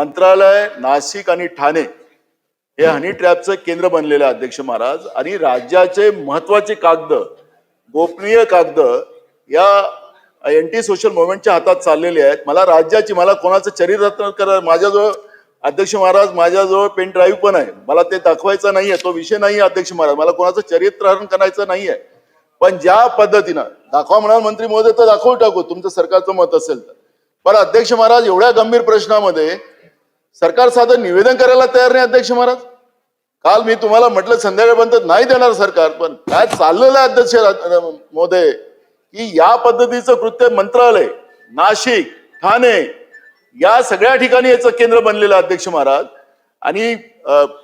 मंत्रालय नाशिक आणि ठाणे हे हनी ट्रॅपचं केंद्र बनलेलं आहे अध्यक्ष महाराज. आणि राज्याचे महत्त्वाचे कागद गोपनीय कागद या एंटी सोशल मुवमेंटच्या हातात चाललेले आहेत. मला राज्याची मला कोणाचं चरित्र करा माझ्याजवळ अध्यक्ष महाराज माझ्याजवळ पेन ड्राईव्ह पण आहे. मला ते दाखवायचं नाहीये तो विषय नाही अध्यक्ष महाराज. मला कोणाचं चरित्रहरण करायचं नाहीये. पण ज्या पद्धतीनं दाखवा म्हणाल मंत्री महोदय तर दाखवून टाकू. तुमचं सरकारचं मत असेल तर. पण अध्यक्ष महाराज एवढ्या गंभीर प्रश्नामध्ये सरकार साधं निवेदन करायला तयार नाही अध्यक्ष महाराज. काल मी तुम्हाला म्हटलं संध्याकाळपर्यंत नाही देणार सरकार पण काय चाललेलं आहे अध्यक्ष रा- महोदय की या पद्धतीचं कृत्य मंत्रालय नाशिक ठाणे या सगळ्या ठिकाणी याचं केंद्र बनलेलं अध्यक्ष महाराज. आणि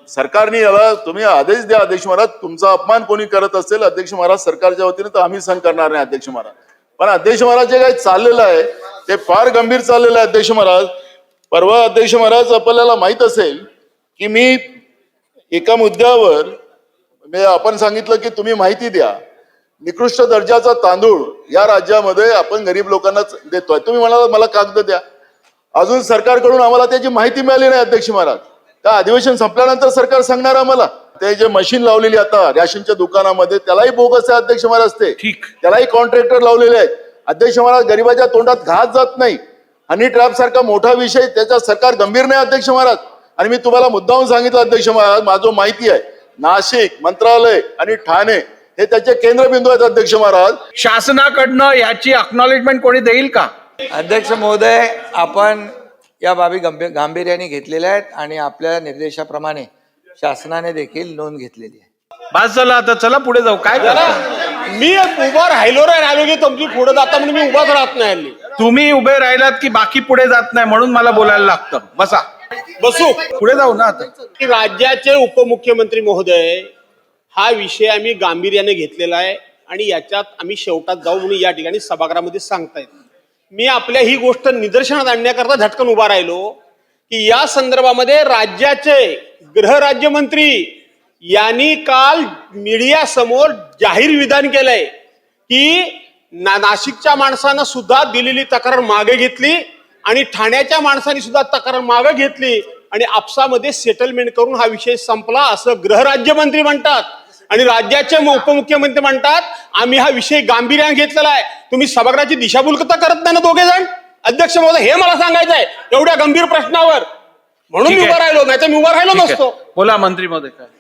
सरकारने याला तुम्ही आदेश द्या अध्यक्ष महाराज. तुमचा अपमान कोणी करत असेल अध्यक्ष महाराज सरकारच्या वतीने तर आम्ही सहन करणार नाही अध्यक्ष महाराज. पण अध्यक्ष महाराज जे काही चाललेलं आहे ते फार गंभीर चाललेलं आहे अध्यक्ष महाराज. परवा अध्यक्ष महाराज आपल्याला माहीत असेल की मी एका मुद्द्यावर म्हणजे आपण सांगितलं की तुम्ही माहिती द्या निकृष्ट दर्जाचा तांदूळ या राज्यामध्ये आपण गरीब लोकांना देतोय. तुम्ही म्हणाला मला कागद द्या. अजून सरकारकडून आम्हाला त्याची माहिती मिळाली नाही अध्यक्ष महाराज. त्या अधिवेशन संपल्यानंतर सरकार सांगणार आम्हाला. ते जे मशीन लावलेली आता रॅशनच्या दुकानामध्ये त्यालाही बोगस आहे अध्यक्ष महाराज ते. त्यालाही कॉन्ट्रॅक्टर लावलेले आहेत. अध्यक्ष महाराज गरीबाच्या तोंडात घास जात नाही. हनी ट्रॅप सारखा मोठा विषय त्याचा सरकार गंभीर नाही अध्यक्ष महाराज. आणि मी तुम्हाला मुद्दाहून सांगितलं अध्यक्ष महाराज माझं माहिती आहे नाशिक मंत्रालय आणि ठाणे हे त्याचे केंद्रबिंदू आहेत अध्यक्ष महाराज. शासनाकडनं याची अक्नॉलेजमेंट कोणी देईल का? अध्यक्ष महोदय आपण या बाबी गंभीर गांभीर्याने घेतलेल्या आहेत आणि आपल्या निर्देशाप्रमाणे शासनाने देखील नोंद घेतलेली आहे. बस झालं आता चला पुढे जाऊ. काय मी उभा राहिलो रे राहिलो की तुमची पुढे जाता म्हणून मी उभाच राहत नाही हल्ली. तुम्ही उभे राहिलात की बाकी पुढे जात नाही म्हणून मला बोलायला लागतं. बसा. बसू. पुढे जाऊ ना आता. राज्याचे उपमुख्यमंत्री महोदय हा विषय आम्ही गांभीर्याने घेतलेला आहे आणि याच्यात आम्ही शेवटात जाऊ म्हणून या ठिकाणी सभागृहामध्ये सांगतायत. मी आपल्या ही गोष्ट निदर्शनात आणण्याकरता झटकन उभा राहिलो की या संदर्भामध्ये राज्याचे गृहराज्यमंत्री यांनी काल मीडिया समोर जाहीर विधान केलंय की ना नाशिकच्या माणसानं सुद्धा दिलेली तक्रार मागे घेतली आणि ठाण्याच्या माणसाने सुद्धा तक्रार मागे घेतली आणि आपसामध्ये सेटलमेंट करून हा विषय संपला असं गृहराज्यमंत्री म्हणतात. आणि राज्याचे उपमुख्यमंत्री म्हणतात आम्ही हा विषय गांभीर्याने घेतलेला आहे. तुम्ही सभागृहाची दिशाभूल करत नाही ना दोघे जण अध्यक्ष महोदय हे मला सांगायचं आहे. एवढ्या गंभीर प्रश्नावर. म्हणून मी. उभा राहिलो नाही तर मी उभा राहिलो. नसतो. बोला मंत्री काय?